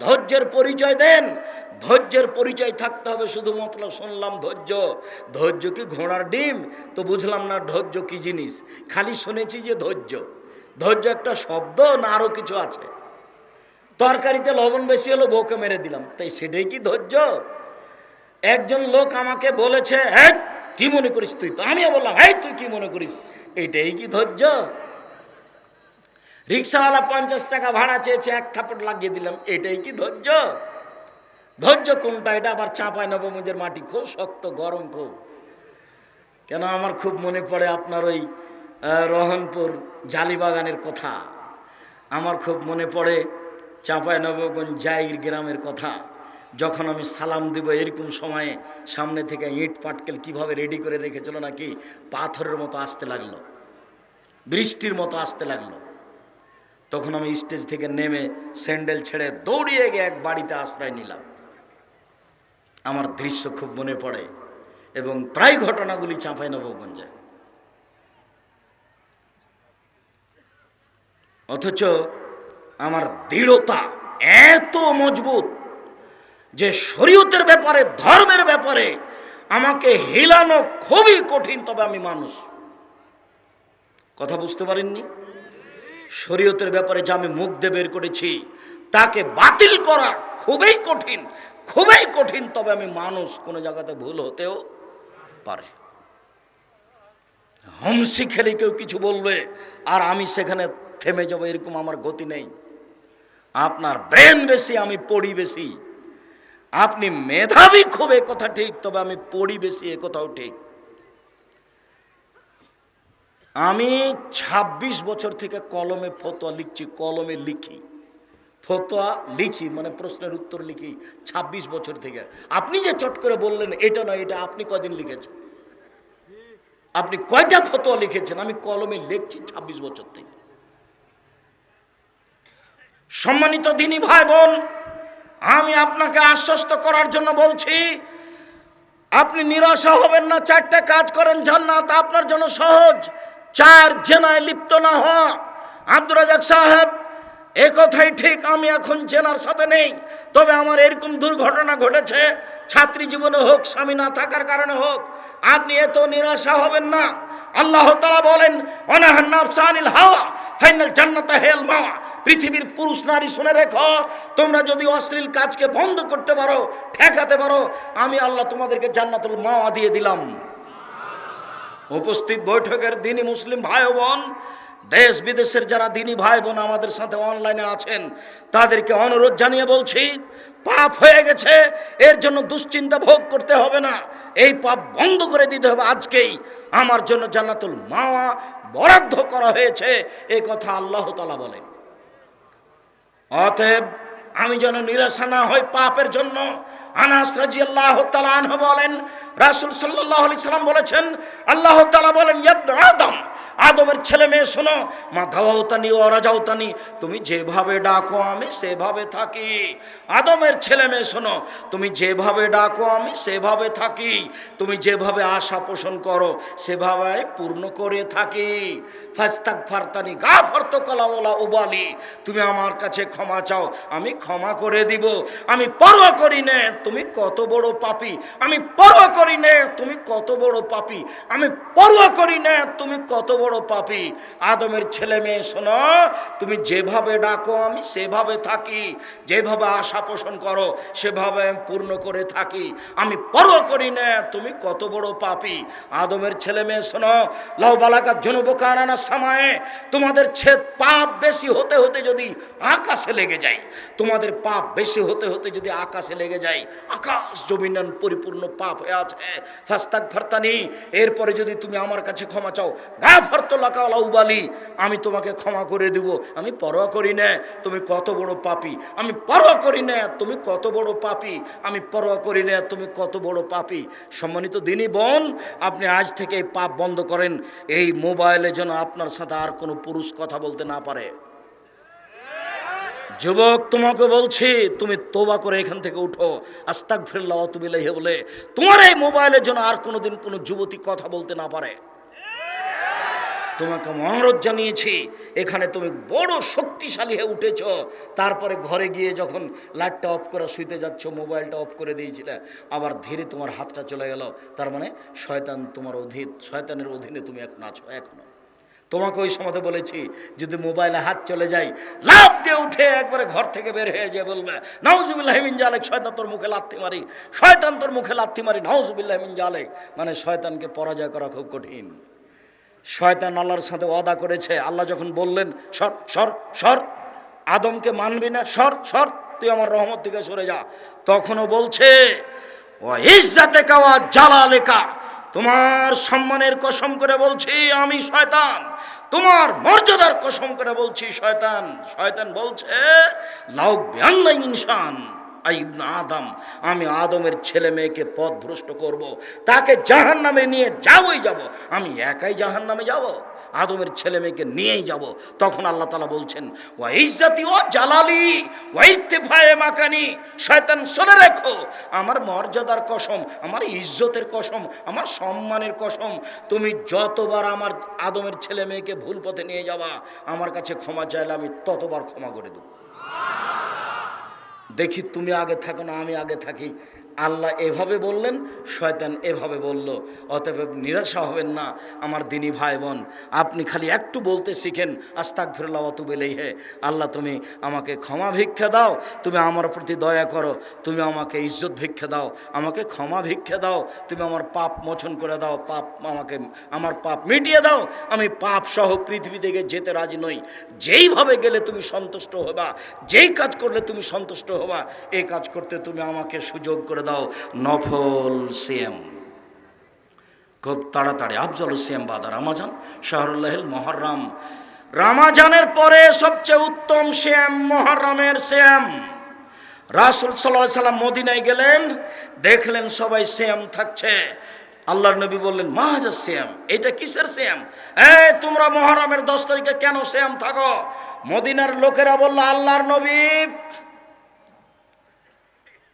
ধৈর্যের পরিচয় দেন। ধৈর্যের পরিচয় থাকতে হবে শুধুমাত্র শুনলাম ধৈর্য। ধৈর্য কি ঘোড়ার ডিম? তো বুঝলাম না ধৈর্য কি জিনিস। খালি শুনেছি যে ধৈর্য। ধৈর্য একটা শব্দ না আরও কিছু আছে? তরকারিতে লবণ বেশি হলো, বউকে মেরে দিলাম। তাই সেটাই কি ধৈর্য? একজন লোক আমাকে বলেছে হ্যাঁ কি মনে করিস তুই? তো আমিও বললাম হ্যাঁ তুই কি মনে করিস? এইটাই কি ধৈর্য? রিক্সাওয়ালা পঞ্চাশ টাকা ভাড়া চেয়েছে, এক থাপড় লাগিয়ে দিলাম। এটাই কি ধৈর্য? ধৈর্য কোনটা? এটা আবার চাপায় নবমুজের মাটি। খুব শক্ত, গরম খুব। কেন আমার খুব মনে পড়ে আপনার ওই রহনপুর জালিবাগানের কথা। আমার খুব মনে পড়ে চাঁপায় নবগঞ্জ জাইর গ্রামের কথা। যখন আমি সালাম দিব এরকম সময়ে সামনে থেকে ইট পাটকেল কীভাবে রেডি করে রেখেছিল নাকি? পাথরের মতো আসতে লাগল। বৃষ্টির মতো আসতে লাগল। তখন আমি স্টেজ থেকে নেমে স্যান্ডেল ছেড়ে দৌড়িয়ে গিয়ে এক বাড়িতে আশ্রয় নিলাম। আমার দৃশ্য খুব মনে পড়ে এবং প্রায় ঘটনাগুলি চাঁপাই নবগঞ্জে। অথচ আমার দৃঢ়তা এত মজবুত যে শরীয়তের ব্যাপারে, ধর্মের ব্যাপারে আমাকে হিলানো খুবই কঠিন, তবে আমি মানুষ। কথা বুঝতে পারেননি? শরীয়তের ব্যাপারে যা আমি মুখ দিয়ে বের করেছি, তাকে বাতিল করা খুবই কঠিন খুবই কঠিন, তবে আমি মানুষ, কোনো জায়গাতে ভুল হতেও পারে। হমসি খেলে কেউ কিছু বলবে, আর আমি সেখানে থেমে যাব, এরকম আমার গতি নেই। আপনার ব্রেন বেশি, আমি পড়ি বেশি। আপনি মেধাবী খুব কথা ঠিক, তবে আমি পড়ি বেশি, এ কথাও ঠিক। আমি ২৬ বছর থেকে কলমে ফতোয়া লিখছি, কলমে লিখি। ফতোয়া লিখি মানে প্রশ্নের উত্তর লিখি ২৬ বছর থেকে। আপনি যে চট করে বললেন, এটা নয়, এটা আপনি কদিন লিখেছেন? আপনি কয়টা ফতোয়া লিখেছেন? আমি কলমে লিখছি ২৬ বছর থেকে। সম্মানিত দিনী ভাই বোন আমি আপনাকে আশ্বস্ত করার জন্য বলছি, আপনি নিরাশা হবেন না, চারটা কাজ করেন, জান্নাত আপনার জন্য সহজ। চার জেনায় লিপ্ত না হওয়া। আব্দুর রাজাক সাহেব, এ কথাই ঠিক, আমি এখন জেনার সাথে নেই। তবে আমার এরকম দুর্ঘটনা ঘটেছে, ছাত্রী জীবনে হোক, স্বামী না থাকার কারণে হোক, আপনি এত নিরাশা হবেন না। আল্লাহ তালা বলেন অনাহান নাফসানিল হাওয়া, ফাইনাল জান্নাতা হেল পৃথিবীর পুরুষ নারী শুনে রেখো, তোমরা যদি অশ্লীল কাজকে বন্ধ করতে পারো, ঠেকাতে পারো, আমি আল্লাহ তোমাদেরকে জান্নাতুল মাওয়া দিয়ে দিলাম। উপস্থিত বৈঠকের দিনই মুসলিম ভাই বোন, দেশ বিদেশের যারা দিনী ভাই বোন আমাদের সাথে অনলাইনে আছেন, তাদেরকে অনুরোধ জানিয়ে বলছি, পাপ হয়ে গেছে, এর জন্য দুশ্চিন্তা ভোগ করতে হবে না। এই পাপ বন্ধ করে দিতে হবে আজকেই। আমার জন্য জান্নাতুল মাওয়া বরাদ্দ করা হয়েছে এই কথা আল্লাহ তালা বলেন। অতএব আমি যেন নিরাশা না হই পাপের জন্য, আনাস রাজি আল্লাহ বলেন রাসুল সাল্লাহ আলি সাল্লাম বলেছেন, আল্লাহ তালা বলেন আদম। আদমের ছেলে মেয়ে শোনো, মা ধাওয়াওতানি ও রাজাওতানি তুমি যেভাবে ডাকো, আমি সেভাবে থাকি। আদমের ছেলে মেয়ে শোনো, তুমি যেভাবে ডাকো, আমি সেভাবে থাকি। তুমি যেভাবে আশা পোষণ করো সেভাবে পূর্ণ করে থাকি। ফাস্তাক ফারতানি গা ফার্ত কলাওলা উবালি, তুমি আমার কাছে ক্ষমা চাও, আমি ক্ষমা করে দিব। আমি পরোয়া করি নে, তুমি কত বড় পাপি, আমি পরোয়া করি নে, তুমি কত বড় পাপি। আমি পরোয়া করি নে, তুমি কত বড় পাপি। আদমের ছেলে মেয়ে, শোনো, তুমি যেভাবে ডাকো, আমি সেভাবে থাকি। যেভাবে আশা পোষণ করো, সেভাবে আমি পূর্ণ করে থাকি। আমি পরোয়া করি না, তুমি কত বড় পাপি। আদমের ছেলে মেয়ে, শোনো, লাউ বালাকা জনবকানানা সময়ে, তোমাদের ছেদ পাপ বেশি হতে হতে যদি আকাশে লেগে যায়, তোমাদের পাপ বেশি হতে হতে যদি আকাশে লেগে যায়, আকাশ জমিনান পরিপূর্ণ পাপ হয়ে আছে। ফাস্তাক এরপরে যদি তুমি আমার কাছে ক্ষমা চাও গা আমি তোমাকে ক্ষমা করে দেব। আমি পরোয়া করি না, তুমি কত বড় পাপি। আমি পরোয়া করি না, তুমি কত বড় পাপি। আমি পরোয়া করি না, তুমি কত বড় পাপি। সম্মানিত দিনই বোন, আপনি আজ থেকে পাপ বন্ধ করেন। এই মোবাইলে যেন আপনার সাথে আর কোনো পুরুষ কথা বলতে না পারে। যুবক, তোমাকে বলছি, তুমি তোবা করে এখান থেকে উঠো। আস্তাক ফিরল্লাহ তুমি লেহে বলে, তোমার এই মোবাইলের জন্য আর কোনোদিন কোনো যুবতী কথা বলতে না পারে। তোমাকে অনুরোধ জানিয়েছি, এখানে তুমি বড় শক্তিশালী হয়ে উঠেছ। তারপরে ঘরে গিয়ে যখন লাইটটা অফ করে শুইতে যাচ্ছ, মোবাইলটা অফ করে দিয়েছিলে, আবার ধীরে তোমার হাতটা চলে গেল। তার মানে শয়তান তোমার অধীন, শয়তানের অধীনে তুমি এখন আছো, এখনও। তোমাকে ওই সময় বলেছি, যদি মোবাইলে হাত চলে যায় লাভ দিয়ে উঠে একবারে ঘর থেকে বের হয়ে যে বলবে নাউজুবিল্লাহমিন জালেক, শয়তান তোর মুখে লাথি মারি, শয়তান তোর মুখে লাথি মারি নাউজুবিল্লাহমিন জালেক। মানে শয়তানকে পরাজয় করা খুব কঠিন। শয়তান আল্লাহর সাথে ওয়াদা করেছে, আল্লাহ যখন বললেন, সর সর সর, আদমকে মানবি না, সর সর, তুই আমার রহমত থেকে সরে যা। তখনও বলছে ও ইজ্জাতে কাওয়া জালালেকা। তোমার সম্মানের কসম করে বলছি, আমি শয়তান। তোমার মর্যাদার কসম করে বলছি, শয়তান। শয়তান বলছে, লাউ বিয়াল্লা ইনসান আদম, আমি আদমের ছেলে মেয়েকে পথ ভ্রষ্ট করব, তাকে জাহান নামে নিয়ে যাবই যাব, আমি একাই জাহান নামে যাব। আদমের ছেলে মেয়েকে নিয়েই যাব। তখন আল্লাহ তালা বলছেন ও ইজ্জাতি ও জালালি ও ইত্তেফায়ে মাকানি, শয়তান শোনে রেখো, আমার মর্যাদার কসম, আমার ইজ্জতের কসম, আমার সম্মানের কসম, তুমি যতবার আমার আদমের ছেলে মেয়েকে ভুল পথে নিয়ে যাবা, আমার কাছে ক্ষমা চাইলে আমি ততবার ক্ষমা করে দেবো। দেখি তুমি আগে থাকো না আমি আগে থাকি। আল্লাহ এভাবে বললেন, শয়তান এভাবে বলল, অতএব নিরাশা হবেন না আমার দিনী ভাই বোন আপনি খালি একটু বলতে শিখেন আস্তাক ফিরল্লা অতুবেলেই হে আল্লাহ তুমি আমাকে ক্ষমা ভিক্ষা দাও, তুমি আমার প্রতি দয়া করো, তুমি আমাকে ইজ্জত ভিক্ষা দাও, আমাকে ক্ষমা ভিক্ষা দাও, তুমি আমার পাপ মোচন করে দাও, পাপ আমাকে, আমার পাপ মিটিয়ে দাও, আমি পাপ সহ পৃথিবী থেকে যেতে রাজি নই। যেইভাবে গেলে তুমি সন্তুষ্ট হবা, যেই কাজ করলে তুমি সন্তুষ্ট হবা এই কাজ করতে তুমি আমাকে সুযোগ করে দাও, নফল সিএম। খুব তাড়াতাড়ি, আফজল সিএম বাদা, রামাজান শাহরুল্লাহিল মহরম। রামাজানের পরে সবচেয়ে উত্তম শ্যাম মহরমের শ্যাম রাসুল সাল্লাহ সাল্লাম মদিনায় গেলেন, দেখলেন সবাই শ্যাম থাকছে। আল্লাহর নবী বললেন, মাহাজা শ্যাম এটা কিসের শ্যাম এই, তোমরা মহরমের দশ তারিখে কেন শ্যাম থাকো? মদিনার লোকেরা বলল, আল্লাহর নবী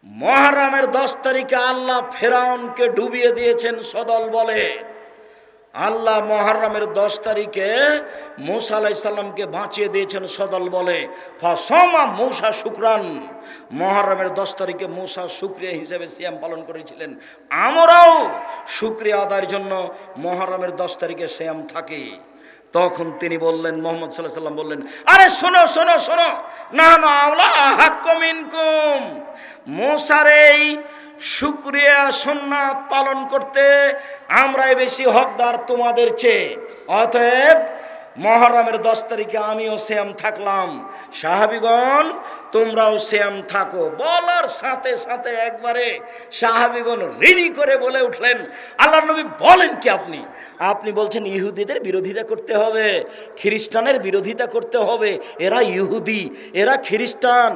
মহারামের দশ তারিখে আল্লাহ ফেরাউনকে ডুবিয়ে দিয়েছেন সদল বলে। আল্লাহ মহারামের দশ তারিখে মৌসা আলাইসাল্লামকে বাঁচিয়ে দিয়েছেন সদল বলে। মৌসা শুক্রান। মহারামের দশ তারিখে মৌসা শুক্রিয়া হিসেবে সিয়াম পালন করেছিলেন। আমরাও শুক্রিয়া আদায়ের জন্য মহারামের দশ তারিখে শ্যাম থাকি। তখন তিনি বললেন, মোহাম্মদ সাল্লাহ সাল্লাম বললেন, আরে শোনো শোনো শোনো না না আওলা হাক্কমিনকুম মোসার এই শুক্রিয়া সোননাথ পালন করতে আমরাই বেশি হকদার তোমাদের চেয়ে। অতএব মহরমের দশ তারিখে আমিও শ্যাম থাকলাম। সাহাবিগণ তোমরাও শ্যাম থাকো। বলার সাথে সাথে একবারে সাহাবিগণ রেডি করে বলে উঠলেন আল্লাহ নবী বলেন কি আপনি? আপনি বলছেন, ইহুদিদের বিরোধিতা করতে হবে, খ্রিস্টানের বিরোধিতা করতে হবে, এরা ইহুদি, এরা খ্রিস্টান,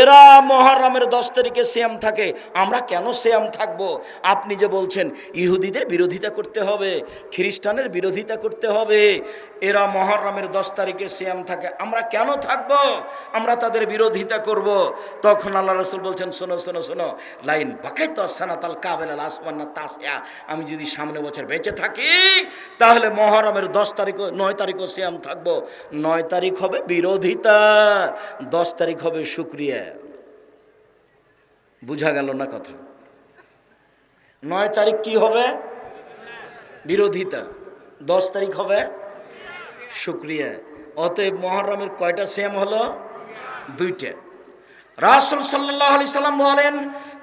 এরা মহরমের দশ তারিখে শ্যাম থাকে, আমরা কেন শ্যাম থাকব? আপনি যে বলছেন, ইহুদিদের বিরোধিতা করতে হবে, খ্রিস্টানের বিরোধিতা করতে হবে, এরা মহরমের দশ তারিখে শ্যাম থাকে, আমরা কেন থাকব? আমরা তাদের বিরোধিতা করব। তখন আল্লাহ রসুল বলছেন, শোনো শোনো শোনো, লাইন বাকাই তো সানাতাল কাবেল আসমান্না তাসিয়া। আমি যদি সামনে বছর বেঁচে থাকি, তাহলে মহরমের দশ তারিখ নয় তারিখও শ্যাম থাকব। নয় তারিখ হবে বিরোধিতা, দশ তারিখ হবে শুক্রিয়া। বুঝা গেল না কথা? নয় তারিখ কি হবে? বিরোধিতা। দশ তারিখ হবে শুক্রিয়া। অতএব মহরমের কয়টা শ্যাম হলো? দুইটা। রাসুল সাল্লাহ আলি সাল্লাম বলেন,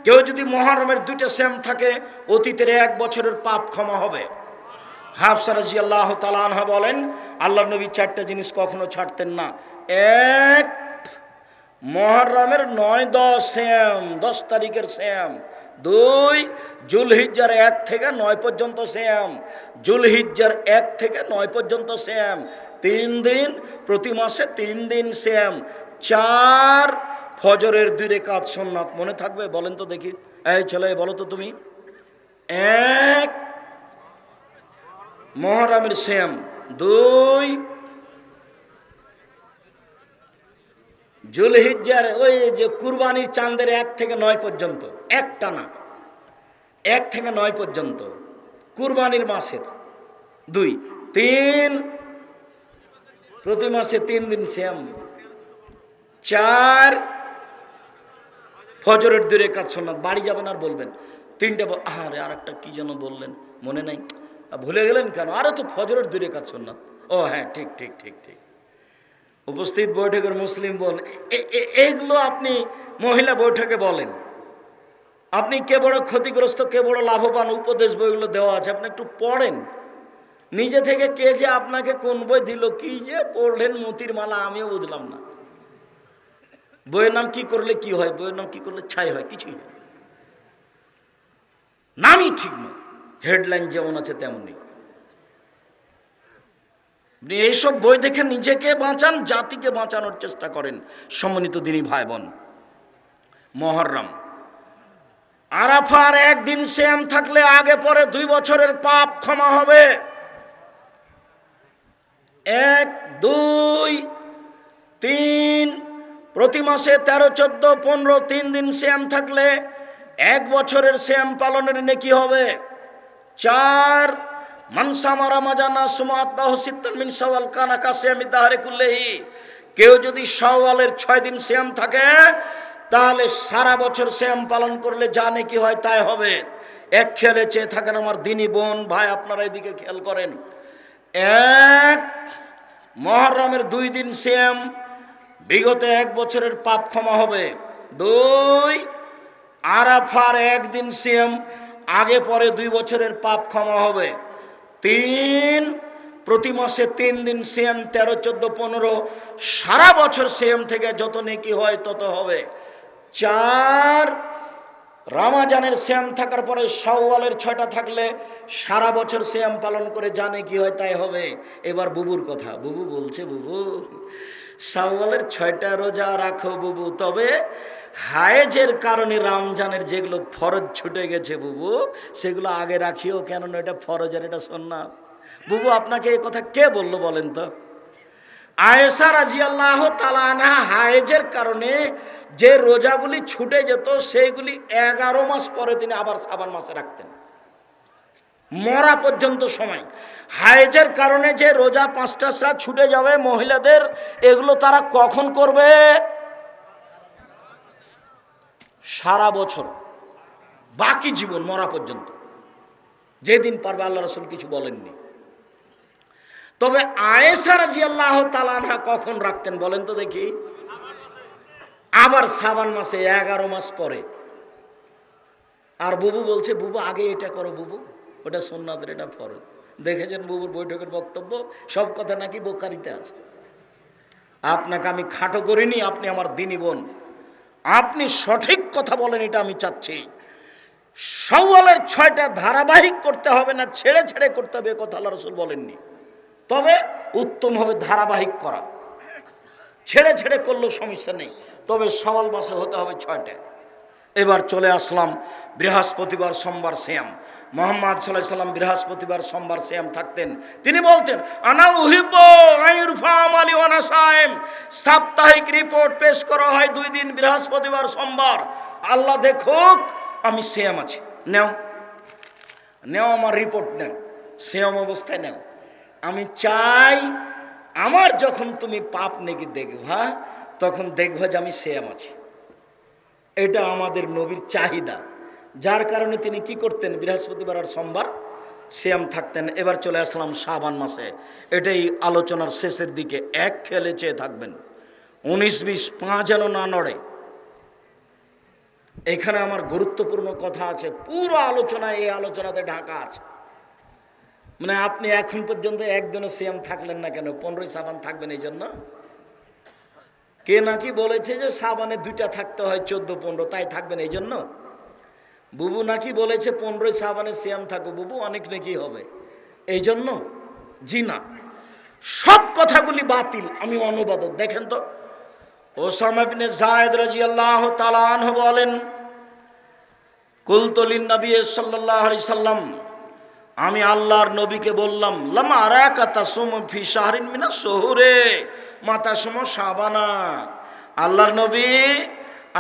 কেউ যদি মহরমের দুইটা শ্যাম থাকে, অতীতের এক বছরের পাপ ক্ষমা হবে। হাফসারাজি আল্লাহ তালানহা বলেন আল্লাহ নবী চারটা জিনিস কখনো ছাড়তেন না। এক, মহরমের নয়, দশ শ্যাম, দশ তারিখের শ্যাম। দুই, জুলহিজ্জার এক থেকে নয় পর্যন্ত শ্যাম। জুলহিজ্জার এক থেকে নয় পর্যন্ত শ্যাম। তিন দিন, প্রতি মাসে তিন দিন শ্যাম। চার ফজরের দুই রেখাত সোননাথ মনে থাকবে? বলেন তো দেখি। এই ছেলে, বলো তো তুমি। এক, মহরামের শ্যাম। দুই, জুলহিজ্জার ওই যে কুরবানির চাঁদের এক থেকে নয় পর্যন্ত, একটা না, এক থেকে নয় পর্যন্ত, কুরবানির মাসের। দুই, তিন, প্রতি মাসে তিন দিন শ্যাম। চার ফজরের দূরে কাজ শোনাত বাড়ি যাবেন আর বলবেন। তিনটে ব- আরে একটা কি যেন বললেন, মনে নাই। ভুলে গেলেন কেন? আরও তো ফজরের দূরে কাজ শোনাত ও হ্যাঁ ঠিক ঠিক ঠিক ঠিক। উপস্থিত বৈঠকের মুসলিম বোন, এ- এ- এগুলো আপনি মহিলা বৈঠকে বলেন। আপনি কে বড় ক্ষতিগ্রস্ত, কে বড় লাভবান, উপদেশ বইগুলো দেওয়া আছে, আপনি একটু পড়েন। নিজে থেকে কে যে আপনাকে কোন বই দিল, কি যে পড়লেন, মতির মালা, আমিও বুঝলাম না। বইয়ের নাম কি করলে কি হয়? বইয়ের নাম কি করলে ছাই হয়? কিছুই না। নামই ঠিক নয় হেডলাইন যেমন আছে তেমনই। আপনি এইসব বই দেখে নিজেকে বাঁচান, জাতিকে বাঁচানোর চেষ্টা করেন সম্মানিত দিনী ভাই বোন মহরম। আরাফার একদিন শ্যাম থাকলে আগে পরে দুই বছরের পাপ ক্ষমা হবে। এক, দুই, তিন প্রতি মাসে তেরো, চোদ্দ, পনেরো, তিন দিন শ্যাম থাকলে এক বছরের শ্যাম পালনের নেকি হবে। চার, মানসামারা মাজানা সুমাত বাহু সওয়াল কানা কাসে আমি তাহারে কুল্লেহি। কেউ যদি সওয়ালের ছয় দিন শ্যাম থাকে, তাহলে সারা বছর শ্যাম পালন করলে যা নেকি হয় তাই হবে। এক খেলে চেয়ে থাকেন আমার দিনী বোন, ভাই, আপনারা এদিকে খেয়াল করেন। এক, মহরমের দুই দিন শ্যাম বিগত এক বছরের পাপ ক্ষমা হবে। দুই, আরাফার একদিন সিএম আগে পরে দুই বছরের পাপ ক্ষমা হবে। তিন, প্রতি মাসে তিন দিন সিএম তেরো, চোদ্দ, পনেরো, সারা বছর সিএম থেকে যত নেকি হয় তত হবে। চার, রামাজানের শ্যাম থাকার পরে শাওয়ালের ছয়টা থাকলে সারা বছর শ্যাম পালন করে জানে কি হয় তাই হবে। এবার বুবুর কথা, বুবু বলছে, বুবু শাওয়ালের ছয়টা রোজা রাখো বুবু। তবে হায়েজের কারণে রমজানের যেগুলো ফরজ ছুটে গেছে বুবু, সেগুলো আগে রাখিও। কেননা এটা ফরজের এটা সন্ন্যাত বুবু, আপনাকে এই কথা কে বলল বলেন তো? আয়েসা রাজি আল্লাহ তালানা হায়েজের কারণে যে রোজাগুলি ছুটে যেত, সেইগুলি এগারো মাস পরে তিনি আবার সাবান মাসে রাখতেন। মরা পর্যন্ত সময়। হায়েজের কারণে যে রোজা পাঁচটা সাত ছুটে যাবে মহিলাদের, এগুলো তারা কখন করবে? সারা বছর। বাকি জীবন মরা পর্যন্ত। যেদিন পারবে আল্লাহ রসুল কিছু বলেননি। তবে আয়েসা রাজি আল্লাহ তালানহা কখন রাখতেন বলেন তো দেখি। আবার সাবান মাসে এগারো মাস পরে। আর বুবু বলছে, বুবু, আগে এটা করো বুবু। ওটা সোননাথের এটা ফরজ। দেখেছেন বুবুর বৈঠকের বক্তব্য? সব কথা নাকি বোকারিতে আছে। আপনাকে আমি খাটো করিনি, আপনি আমার দিনী বোন। আপনি সঠিক কথা বলেন, এটা আমি চাচ্ছি। সওয়ালের ছয়টা ধারাবাহিক করতে হবে না, ছেড়ে ছেড়ে করতে হবে কথা আল্লাহ রসুল বলেননি। তবে উত্তম হবে ধারাবাহিক করা। ছেড়ে ছেড়ে করলেও সমস্যা নেই, তবে সওয়াল মাসে হতে হবে ছয়টা এবার চলে আসলাম বৃহস্পতিবার সোমবার শ্যাম মোহাম্মদ সাল্লাম বৃহস্পতিবার সোমবার শ্যাম থাকতেন। তিনি বলতেন, আনা উহিব সাহেম সাপ্তাহিক রিপোর্ট পেশ করা হয় দুই দিন বৃহস্পতিবার সোমবার। আল্লাহ দেখুক, আমি শ্যাম আছি। নেও। নেও আমার রিপোর্ট নেও। শ্যাম অবস্থায় নেও। আমি চাই আমার যখন তুমি পাপ নেকি দেখবা, তখন দেখবা যে আমি শ্যাম আছি। এটা আমাদের নবীর চাহিদা। যার কারণে তিনি কি করতেন? বৃহস্পতিবার আর সোমবার শ্যাম থাকতেন। এবার চলে আসলাম শাবান মাসে। এটাই আলোচনার শেষের দিকে। এক খেলে চেয়ে থাকবেন। উনিশ বিশ, পাঁচ যেন না নড়ে। এখানে আমার গুরুত্বপূর্ণ কথা আছে। পুরো আলোচনা এই আলোচনাতে ঢাকা আছে। মানে আপনি এখন পর্যন্ত একদিনও শ্যাম থাকলেন না কেন? পনেরোই সাবান থাকবেন এই জন্য? কে নাকি বলেছে যে সাবানে দুইটা থাকতে হয়, চোদ্দ, পনেরো, তাই থাকবেন এই জন্য? বুবু নাকি বলেছে, পনেরোই সাবানে শ্যাম থাকো বুবু, অনেক নাকি হবে। এই জন্য জি না। সব কথাগুলি বাতিল, আমি অনুবাদক। দেখেন তো, ওসামা বিনে জায়দ রাজি আল্লাহ তালান বলেন কুলতলিন নবী সাল্লাহ আলি সাল্লাম, আমি আল্লাহর নবীকে বললাম, লামা আরাকা তাসুম ফি শাহরিন মিনা শহরে মাতা সুম সাবানা আল্লাহর নবী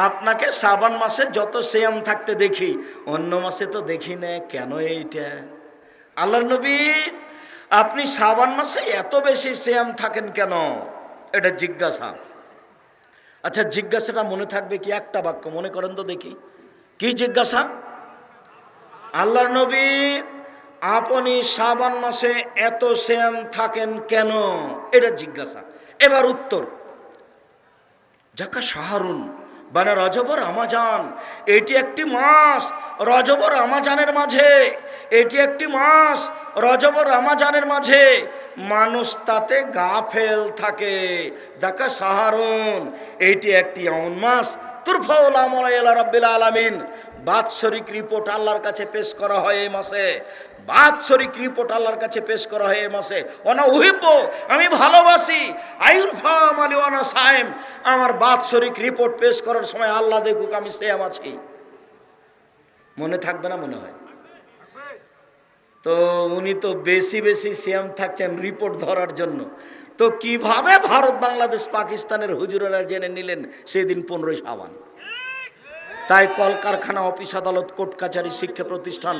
আপনাকে সাবান মাসে যত শ্যাম থাকতে দেখি, অন্য মাসে তো দেখি না, কেন এইটা? আল্লাহর নবী, আপনি শ্রাবণ মাসে এত বেশি শ্যাম থাকেন কেন? এটা জিজ্ঞাসা। আচ্ছা জিজ্ঞাসাটা মনে থাকবে কি একটা বাক্য? মনে করেন তো দেখি। কি জিজ্ঞাসা? আল্লাহর নবী, আপনি শ্রাবণ মাসে এত শ্যাম থাকেন কেন? এটা জিজ্ঞাসা। এবার উত্তর। যাকা সাহারুন মানে রজবর আমাজান এটি একটি মাস রজবর আমাজানের মাঝে। এটি একটি মাস রজবর আমাজানের মাঝে। মানুষ তাতে গা ফেল থাকে। দেখা সাহারুন। এটি একটি এমন মাস। তুরফাউল আমলা রব্বিল আলামিন। বাৎসরিক রিপোর্ট আল্লাহর কাছে পেশ করা হয় এই মাসে। বাৎসরিক রিপোর্ট আল্লাহর কাছে পেশ করা হয় এ মাসে। অনা উহিব্য আমি ভালোবাসি। আয়ুরফা মালি অনা সাইম আমার বাৎসরিক রিপোর্ট পেশ করার সময় আল্লাহ দেখুক আমি সেম আছি। মনে থাকবে না, মনে হয়। তো উনি তো বেশি বেশি সিয়াম থাকছেন রিপোর্ট ধরার জন্য। তো কীভাবে ভারত, বাংলাদেশ, পাকিস্তানের হুজুরেরা জেনে নিলেন সেদিন পনেরোই সাবান তাই কলকারখানা, অফিস আদালত, কোর্ট কাছারি শিক্ষা প্রতিষ্ঠান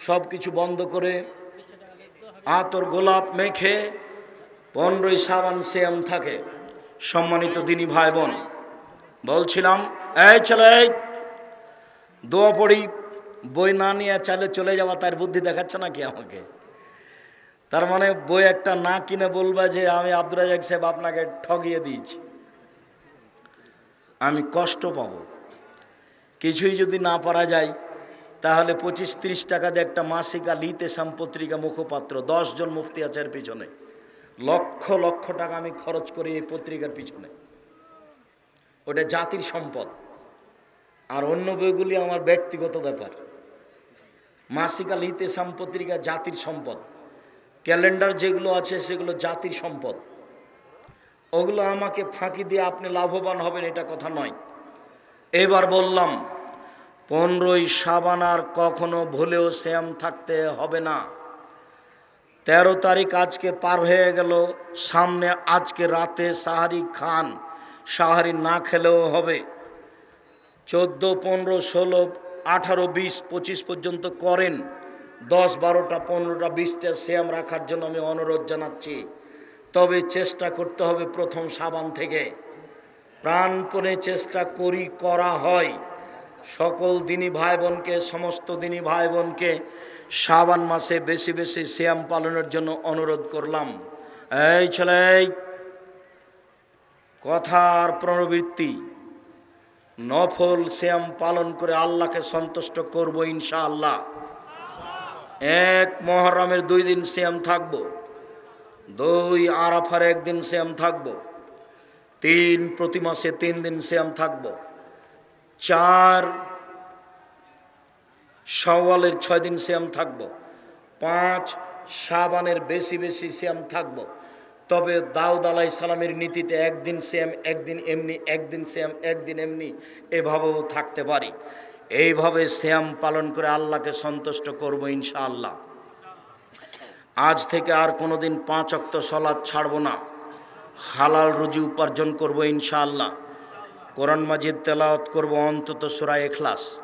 সব কিছু বন্ধ করে আতর গোলাপ মেখে পনেরোই সাবান সিয়াম থাকে। সম্মানিত দিনী ভাই বোন বলছিলাম এই এই, দোয়া পড়ি বই না নিয়ে চালে চলে যাওয়া তার বুদ্ধি দেখাচ্ছে নাকি আমাকে? তার মানে বই একটা না কিনে বলবা যে আমি আব্দুল রাজাক সাহেব আপনাকে ঠগিয়ে দিয়েছি। আমি কষ্ট পাব। কিছুই যদি না পারা যায় তাহলে পঁচিশ তিরিশ টাকা দিয়ে একটা মাসিকা লিতে সাম পত্রিকা মুখপাত্র জন মুফতি আছে এর পিছনে। লক্ষ লক্ষ টাকা আমি খরচ করি এই পত্রিকার পিছনে। ওটা জাতির সম্পদ। আর অন্য বইগুলি আমার ব্যক্তিগত ব্যাপার। মাসিকা লিতে সাম পত্রিকা জাতির সম্পদ। ক্যালেন্ডার যেগুলো আছে সেগুলো জাতির সম্পদ। ওগুলো আমাকে ফাঁকি দিয়ে আপনি লাভবান হবেন, এটা কথা নয়। এবার বললাম পনেরোই সাবান আর কখনো ভুলেও শ্যাম থাকতে হবে না। তেরো তারিখ আজকে পার হয়ে গেল, সামনে আজকে রাতে সাহারি খান, সাহারি না খেলেও হবে। চোদ্দ, পনেরো, ষোলো, আঠারো, বিশ, পঁচিশ পর্যন্ত করেন। দশ, বারোটা, পনেরোটা, বিশটা শ্যাম রাখার জন্য আমি অনুরোধ জানাচ্ছি। তবে চেষ্টা করতে হবে প্রথম সাবান থেকে। প্রাণপণে চেষ্টা করি, করা হয়। সকল দিনী ভাই বোনকে সমস্ত দিনী ভাই বোনকে সাবান মাসে বেশি বেশি শ্যাম পালনের জন্য অনুরোধ করলাম। এই ছেলে কথার প্রবৃত্তি নফল শ্যাম পালন করে আল্লাহকে সন্তুষ্ট করব ইনশাআল্লাহ। এক মহরমের দুই দিন শ্যাম থাকব, দুই আরাফার একদিন শ্যাম থাকব, তিন প্রতি মাসে তিন দিন শ্যাম থাকব। চার সওয়ালের ছয় দিন শ্যাম থাকব। পাঁচ সাবানের বেশি বেশি শ্যাম থাকব। তবে দাউদ আলাই সালামের নীতিতে একদিন শ্যাম একদিন এমনি, একদিন শ্যাম একদিন এমনি এভাবেও থাকতে পারি। এইভাবে শ্যাম পালন করে আল্লাহকে সন্তুষ্ট করব ইনশাআল্লাহ। আজ থেকে আর কোনো দিন পাঁচ অক্ত সলাদ ছাড়ব না। হালাল রুজি উপার্জন করব ইনশাআল্লাহ। কোরআন মাজিদ তেলাওয়াত করব অন্তত সুরা এখলাস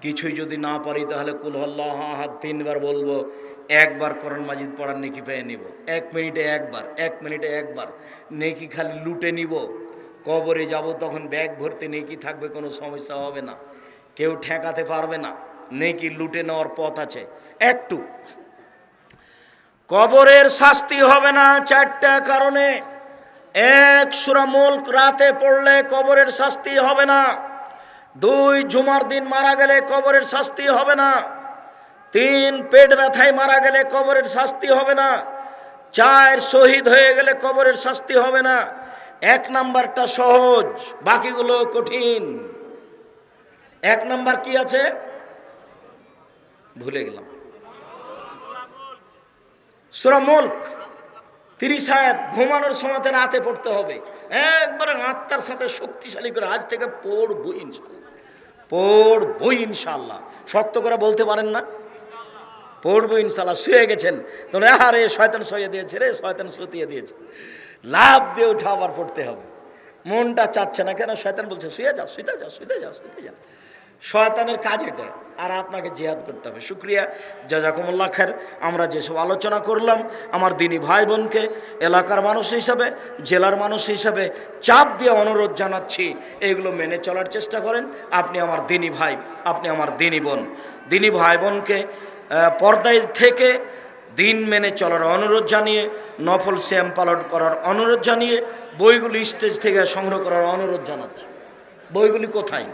কিছুই যদি না পারি তাহলে কুলহল্লাহ হাত তিনবার বলব, একবার কোরআন মাজিদ পড়ার নেকি পেয়ে নিব। এক মিনিটে একবার, এক মিনিটে একবার। নেকি খালি লুটে নিব। কবরে যাব তখন ব্যাগ ভর্তি নেকি থাকবে, কোনো সমস্যা হবে না। কেউ ঠেকাতে পারবে না। নেকি লুটে নেওয়ার পথ আছে। একটু। কবরের শাস্তি হবে না চারটা কারণে। এক সুরা মুল্ক রাতে পড়লে কবরের শাস্তি হবে না। দুই জুমার দিন মারা গেলে কবরের শাস্তি হবে না। তিন পেট ব্যথায় মারা গেলে কবরের শাস্তি হবে না। চার শহীদ হয়ে গেলে কবরের শাস্তি হবে না। এক নাম্বারটা সহজ, বাকিগুলো কঠিন। এক নাম্বার কি আছে? ভুলে গেলাম। সুরা মুল্ক। তিরিশ আয়াত ঘুমানোর সময়তে রাতে পড়তে হবে। একবারে আত্মার সাথে শক্তিশালী করে আজ থেকে পড়ব ইনশাল্লাহ পড়ব ইনশাল্লাহ শক্ত করে বলতে পারেন না? পড়ব ইনশাল্লাহ শুয়ে গেছেন। তোমরা আরে, শয়তান শুয়ে দিয়েছে রে, শয়তান শুতিয়ে দিয়েছে। লাভ দিয়ে উঠে আবার পড়তে হবে। মনটা চাচ্ছে না, কেন? শয়তান বলছে, শুয়ে যাও শুতে যাও শুতে যাও শুতে যাও শয়তানের কাজ এটা। আর আপনাকে জিহাদ করতে হবে। শুক্রিয়া। জাজাকুমুল্লাহ খের আমরা যেসব আলোচনা করলাম, আমার দিনী ভাই বোনকে, এলাকার মানুষ হিসাবে, জেলার মানুষ হিসাবে চাপ দিয়ে অনুরোধ জানাচ্ছি, এগুলো মেনে চলার চেষ্টা করেন। আপনি আমার দিনী ভাই, আপনি আমার দিনী বোন। দিনী ভাই বোনকে পর্দায় থেকে দিন মেনে চলার অনুরোধ জানিয়ে, নফল শ্যাম পালন করার অনুরোধ জানিয়ে, বইগুলি স্টেজ থেকে সংগ্রহ করার অনুরোধ জানাচ্ছি। বইগুলি কোথায়?